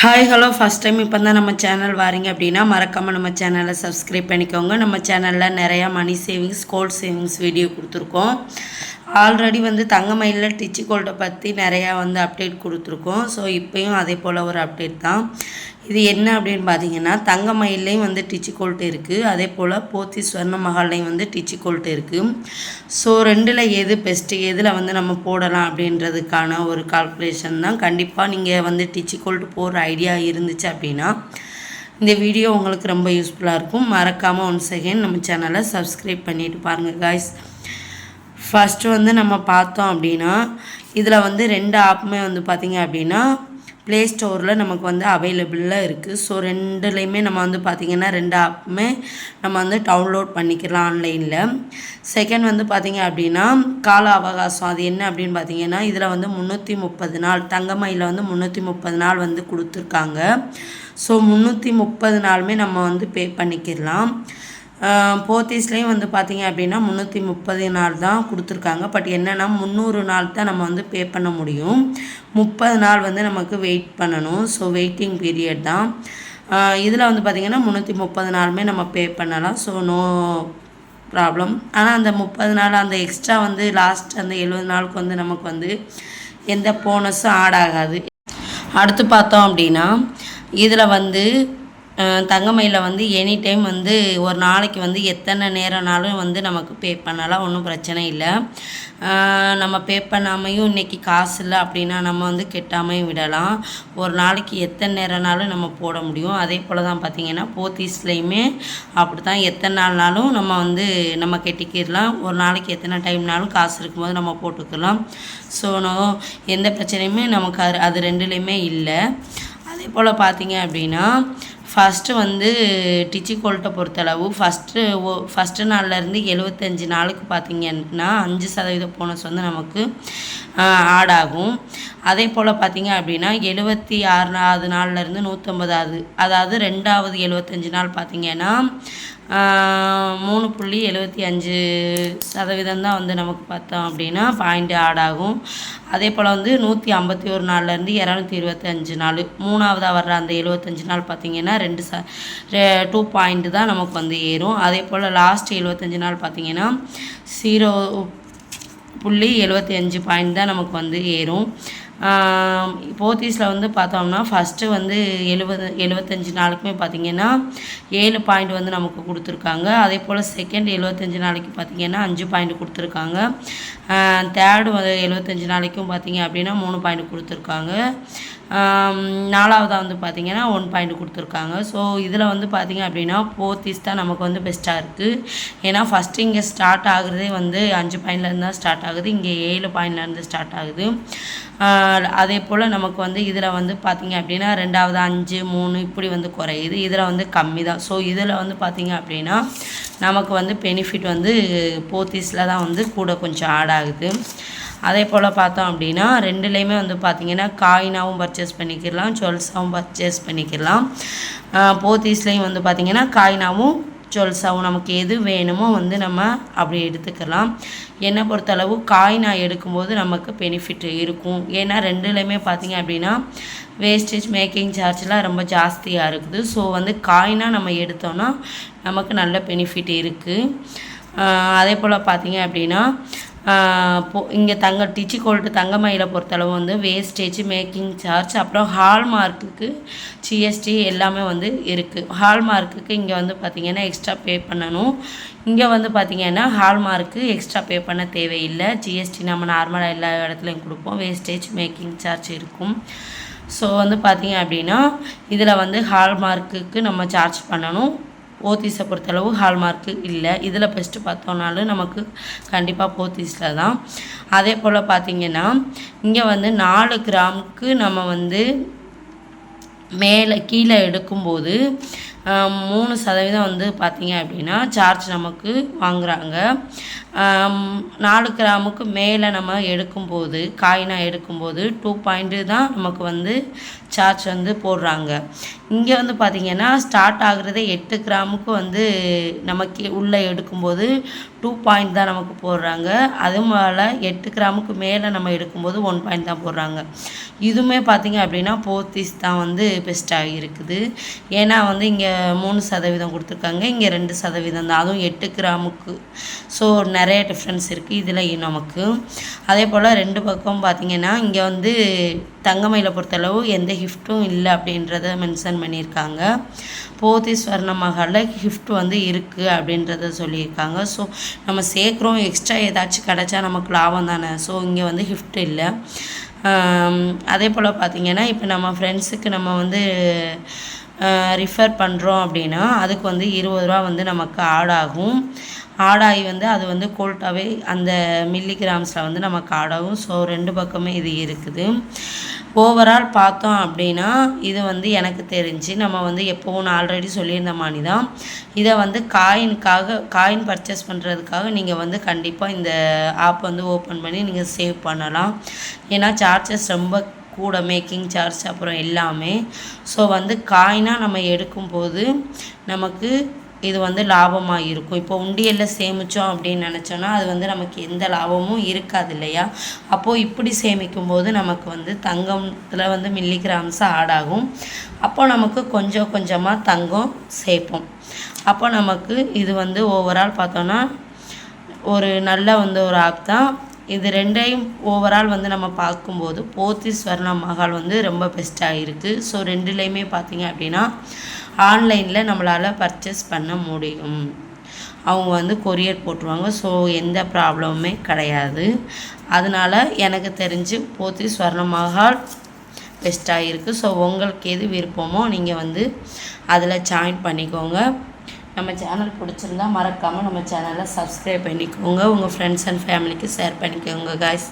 Hi hello first time இப்போ தான் நம்ம சேனல் வாரீங்க அப்படின்னா மறக்காமல் நம்ம சேனலை சப்ஸ்கிரைப் பண்ணிக்கோங்க. நம்ம சேனலில் நிறையா money savings gold savings video கொடுத்துருக்கோம். ஆல்ரெடி வந்து தங்கமயிலில் டிச்சி கோல்ட்டை பற்றி நிறையா வந்து அப்டேட் கொடுத்துருக்கோம். ஸோ இப்போயும் அதே போல் ஒரு அப்டேட் தான். இது என்ன அப்படின்னு பார்த்தீங்கன்னா தங்கமயிலையும் வந்து டிச்சி கோல்ட் இருக்குது அதே போல் போத்தி ஸ்வர்ண மகாலையும் வந்து டிச்சி கோல்ட் இருக்குது ஸோ ரெண்டில் எது பெஸ்ட்டு எதில் வந்து நம்ம போடலாம் அப்படின்றதுக்கான ஒரு கால்குலேஷன் தான். கண்டிப்பாக நீங்கள் வந்து டிச்சி கோல்ட் போடுற ஐடியா இருந்துச்சு அப்படின்னா இந்த வீடியோ உங்களுக்கு ரொம்ப யூஸ்ஃபுல்லாக இருக்கும். மறக்காமல் ஒன் செகண்ட் நம்ம சேனலை சப்ஸ்கிரைப் பண்ணிவிட்டு பாருங்கள் காய்ஸ் ஃபஸ்ட்டு வந்து நம்ம பார்த்தோம் அப்படின்னா இதில் வந்து ரெண்டு ஆப்புமே வந்து பார்த்திங்க அப்படின்னா ப்ளே ஸ்டோரில் நமக்கு வந்து அவைலபிளாக இருக்குது ஸோ ரெண்டுலேயுமே நம்ம வந்து பார்த்திங்கன்னா ரெண்டு ஆப்புமே நம்ம வந்து டவுன்லோட் பண்ணிக்கலாம் ஆன்லைனில் செகண்ட் வந்து பார்த்திங்க அப்படின்னா கால அவகாசம். அது என்ன அப்படின்னு பார்த்தீங்கன்னா இதில் வந்து முந்நூற்றி முப்பது நாள் தங்கமயில வந்து முந்நூற்றி முப்பது நாள் வந்து கொடுத்துருக்காங்க. ஸோ முந்நூற்றி முப்பது நாளுமே நம்ம வந்து பே பண்ணிக்கிடலாம் போத்தீஸ்லேயும் வந்து பார்த்திங்க அப்படின்னா முந்நூற்றி முப்பது நாள் தான் கொடுத்துருக்காங்க. பட் என்னென்னா முந்நூறு நாள் தான் நம்ம வந்து பே பண்ண முடியும். முப்பது நாள் வந்து நமக்கு வெயிட் பண்ணணும். ஸோ வெயிட்டிங் பீரியட் தான். இதில் வந்து பார்த்திங்கன்னா முந்நூற்றி முப்பது நாளுமே நம்ம பே பண்ணலாம். ஸோ நோ ப்ராப்ளம் ஆனால் அந்த முப்பது நாள் அந்த எக்ஸ்ட்ரா வந்து லாஸ்ட் அந்த எழுபது நாளுக்கு வந்து நமக்கு வந்து எந்த போனஸும் ஆட் ஆகாது. அடுத்து பார்த்தோம் அப்படின்னா இதில் வந்து தங்கமயில வந்து எனி டைம் வந்து ஒரு நாளைக்கு வந்து எத்தனை நேரம்னாலும் வந்து நமக்கு பே பண்ணலாம் ஒன்றும் பிரச்சனை இல்லை. நம்ம பே பண்ணாமையும் இன்றைக்கி காசு இல்லை அப்படின்னா நம்ம வந்து கெட்டாமையும் விடலாம். ஒரு நாளைக்கு எத்தனை நேரம்னாலும் நம்ம போட முடியும். அதே போல் தான் பார்த்திங்கன்னா போத்தீஸ்லேயுமே அப்படி தான் எத்தனை நாள்னாலும் நம்ம வந்து நம்ம கெட்டிக்கிடலாம். ஒரு நாளைக்கு எத்தனை டைம்னாலும் காசு இருக்கும்போது நம்ம போட்டுக்கலாம். ஸோ எந்த பிரச்சனையுமே நமக்கு அது அது ரெண்டுலேயுமே இல்லை. அதே போல் பார்த்தீங்க அப்படின்னா ஃபஸ்ட்டு வந்து டிச்சி கோல்ட்டை பொறுத்தளவு ஃபஸ்ட்டு ஓ ஃபஸ்ட்டு நாள்லேருந்து எழுபத்தஞ்சி நாளுக்கு பார்த்திங்கன்னா அஞ்சு சதவீத போனஸ் வந்து நமக்கு ஆட் ஆகும். அதே போல் பார்த்திங்க அப்படின்னா எழுபத்தி ஆறாவது நாள்லேருந்து நூற்றம்பதாவது அதாவது ரெண்டாவது எழுபத்தஞ்சி நாள் பார்த்திங்கன்னா மூணு புள்ளி எழுபத்தி அஞ்சு சதவீதம் தான் வந்து நமக்கு பார்த்தோம் அப்படின்னா பாயிண்ட் ஆட் ஆகும். அதே போல் வந்து நூற்றி ஐம்பத்தி ஒரு நாள்லேருந்து இரநூத்தி இருபத்தஞ்சு நாள் மூணாவதாக வர்ற அந்த எழுபத்தஞ்சு நாள் பார்த்திங்கன்னா ரெண்டு ச டூ பாயிண்ட் தான் நமக்கு வந்து ஏறும். அதே போல் லாஸ்ட் எழுபத்தஞ்சு நாள் பார்த்திங்கன்னா ஜீரோ புள்ளி எழுபத்தி அஞ்சு பாயிண்ட் தான் நமக்கு வந்து ஏறும். போத்தீஸில் வந்து பார்த்தோம்னா ஃபஸ்ட்டு வந்து எழுபது எழுபத்தஞ்சி நாளுக்குமே பார்த்திங்கன்னா ஏழு பாயிண்ட் வந்து நமக்கு கொடுத்துருக்காங்க. அதே போல் செகண்ட் எழுபத்தஞ்சி நாளைக்கு பார்த்திங்கன்னா அஞ்சு பாயிண்ட் கொடுத்துருக்காங்க. தேர்டு வந்து எழுபத்தஞ்சி நாளைக்கும் பார்த்திங்க அப்படின்னா மூணு பாயிண்ட் கொடுத்துருக்காங்க. நாலாவதாக வந்து பார்த்திங்கன்னா ஒன் பாயிண்ட் கொடுத்துருக்காங்க. ஸோ இதில் வந்து பார்த்திங்க அப்படின்னா போர்த்தீஸ் தான் நமக்கு வந்து பெஸ்ட்டாக இருக்குது ஏன்னா ஃபஸ்ட்டு இங்கே ஸ்டார்ட் ஆகுறதே வந்து அஞ்சு பாயிண்ட்லேருந்து தான் ஸ்டார்ட் ஆகுது. இங்கே ஏழு பாயிண்ட்லேருந்து ஸ்டார்ட் ஆகுது. அதே போல் நமக்கு வந்து இதில் வந்து பார்த்திங்க அப்படின்னா ரெண்டாவது அஞ்சு மூணு இப்படி வந்து குறையுது. இதில் வந்து கம்மி தான். ஸோ இதில் வந்து பார்த்திங்க அப்படின்னா நமக்கு வந்து பெனிஃபிட் வந்து போத்தீஸில் தான் வந்து கூட கொஞ்சம் ஆட் ஆகுது. அதே போல் பார்த்தோம் அப்படின்னா ரெண்டுலேயுமே வந்து பார்த்திங்கன்னா காயினாகவும் பர்ச்சேஸ் பண்ணிக்கிடலாம் ஜுவல்ஸாகவும் பர்ச்சேஸ் பண்ணிக்கலாம். போத்தீஸ்லேயும் வந்து பார்த்திங்கன்னா காயினாகவும் ஜுவல்ஸாகவும் நமக்கு எது வேணுமோ வந்து நம்ம அப்படி எடுத்துக்கலாம். என்னை பொறுத்தளவு காயினா எடுக்கும்போது நமக்கு பெனிஃபிட் இருக்கும். ஏன்னா ரெண்டுலேயுமே பார்த்திங்க அப்படின்னா வேஸ்டேஜ் மேக்கிங் சார்ஜ்லாம் ரொம்ப ஜாஸ்தியாக இருக்குது. ஸோ வந்து காயினாக நம்ம எடுத்தோன்னா நமக்கு நல்ல பெனிஃபிட் இருக்குது அதே போல் பார்த்திங்க அப்படின்னா இங்கே தங்க டிச்சி கோல்ட்டு தங்கமயில பொறுத்தளவு வந்து வேஸ்டேஜ் மேக்கிங் சார்ஜ் அப்புறம் ஹால்மார்க்குக்கு ஜிஎஸ்டி எல்லாமே வந்து இருக்குது ஹால்மார்க்குக்கு இங்கே வந்து பார்த்திங்கன்னா எக்ஸ்ட்ரா பே பண்ணணும். இங்கே வந்து பார்த்திங்கன்னா ஹால்மார்க்கு எக்ஸ்ட்ரா பே பண்ண தேவையில்லை. ஜிஎஸ்டி நம்ம நார்மலாக எல்லா இடத்துலையும் கொடுப்போம். வேஸ்டேஜ் மேக்கிங் சார்ஜ் இருக்கும். ஸோ வந்து பார்த்திங்க அப்படின்னா இதில் வந்து ஹால்மார்க்குக்கு நம்ம சார்ஜ் பண்ணணும். போத்தீஸை பொறுத்தளவு ஹால்மார்க்கு இல்லை. இதில் ஃபஸ்ட்டு பார்த்தோம்னாலும் நமக்கு கண்டிப்பாக போத்தீஸில் தான். அதே போல் பார்த்திங்கன்னா இங்கே வந்து நாலு கிராமுக்கு நம்ம வந்து மேலே கீழே எடுக்கும்போது மூணு சதவீதம் வந்து பார்த்தீங்க அப்படின்னா சார்ஜ் நமக்கு வாங்குறாங்க. நாலு கிராமுக்கு மேலே நம்ம எடுக்கும்போது காயினாக எடுக்கும்போது டூ பாயிண்ட்டு தான் நமக்கு வந்து சார்ஜ் வந்து போடுறாங்க. இங்கே வந்து பார்த்திங்கன்னா ஸ்டார்ட் ஆகுறதே எட்டு கிராமுக்கு வந்து நமக்கு உள்ளே எடுக்கும்போது டூ பாயிண்ட் தான் நமக்கு போடுறாங்க. அது மேலே எட்டு கிராமுக்கு மேலே நம்ம எடுக்கும்போது ஒன் பாயிண்ட் தான் போடுறாங்க. இதுவுமே பார்த்திங்க அப்படின்னா போத்தீஸ் தான் வந்து பெஸ்ட்டாக இருக்குது. ஏன்னா வந்து இங்கே மூணு சதவீதம் கொடுத்துருக்காங்க. இங்கே ரெண்டு சதவீதம் தான். அதுவும் எட்டு கிராமுக்கு. ஸோ நிறைய டிஃப்ரென்ஸ் இருக்குது இதில் நமக்கு. அதே போல் ரெண்டு பக்கம் பார்த்திங்கன்னா இங்கே வந்து தங்கமயில பொறுத்தளவு எந்த கிஃப்ட்டும் இல்லை அப்படின்றத மென்ஷன் பண்ணியிருக்காங்க. போதி ஸ்வர்ண மகாலில் ஹிஃப்ட் வந்து இருக்குது அப்படின்றத சொல்லியிருக்காங்க. ஸோ நம்ம சேர்க்குறோம். எக்ஸ்ட்ரா ஏதாச்சும் கிடச்சா நமக்கு லாபம் தானே. ஸோ இங்கே வந்து ஹிஃப்ட் இல்லை. அதே போல் பார்த்திங்கன்னா இப்போ நம்ம ஃப்ரெண்ட்ஸுக்கு நம்ம வந்து ரிஃபர் பண்ணுறோம் அப்படின்னா அதுக்கு வந்து இருபது ரூபா வந்து நமக்கு ஆட் ஆகும் ஆடாகி வந்து அது வந்து கோல்ட்டாகவே அந்த மில்லிகிராம்ஸில் வந்து நமக்கு ஆடாகும். ஸோ ரெண்டு பக்கமே இது இருக்குது. ஓவரால் பார்த்தோம் அப்படின்னா இது வந்து எனக்கு தெரிஞ்சு நம்ம வந்து எப்போவும் நான் ஆல்ரெடி சொல்லியிருந்த மாதிரி தான் இதை வந்து காயினுக்காக காயின் பர்ச்சேஸ் பண்ணுறதுக்காக நீங்கள் வந்து கண்டிப்பாக இந்த ஆப் வந்து ஓப்பன் பண்ணி நீங்கள் சேவ் பண்ணலாம். ஏன்னா சார்ஜஸ் ரொம்ப கூட மேக்கிங் சார்ஜ் அப்புறம் எல்லாமே. ஸோ வந்து காயினாக நம்ம எடுக்கும்போது நமக்கு இது வந்து லாபமாக இருக்கும். இப்போ உண்டியலில் சேமித்தோம் அப்படின்னு நினச்சோன்னா அது வந்து நமக்கு எந்த லாபமும் இருக்காது இல்லையா? அப்போது இப்படி சேமிக்கும் போது நமக்கு வந்து தங்கத்தில் வந்து மில்லிகிராம்ஸ் ஆடாகும். அப்போ நமக்கு கொஞ்சம் கொஞ்சமாக தங்கம் சேர்ப்போம். அப்போ நமக்கு இது வந்து ஓவரால் பார்த்தோன்னா ஒரு நல்ல வந்து ஒரு ஆப் தான். இது ரெண்டையும் ஓவரால் வந்து நம்ம பார்க்கும்போது போத்தி ஸ்வர்ண மகால் வந்து ரொம்ப பெஸ்ட்டாக இருக்குது ஸோ ரெண்டுலேயுமே பார்த்தீங்க அப்படின்னா ஆன்லைனில் நம்மளால் பர்ச்சேஸ் பண்ண முடியும். அவங்க வந்து கொரியர் போட்டுருவாங்க. ஸோ எந்த ப்ராப்ளமுமே கிடையாது. அதனால் எனக்கு தெரிஞ்சு போத்தி ஸ்வர்ண மகால் பெஸ்ட்டாக இருக்குது ஸோ உங்களுக்கு எது விருப்பமோ நீங்கள் வந்து அதில் ஜாயின் பண்ணிக்கோங்க. நம்ம சேனல் பிடிச்சிருந்தா மறக்காமல் நம்ம சேனலை சப்ஸ்கிரைப் பண்ணிக்கோங்க. உங்கள் ஃப்ரெண்ட்ஸ் அண்ட் ஃபேமிலிக்கு ஷேர் பண்ணிக்கோங்க காய்ஸ்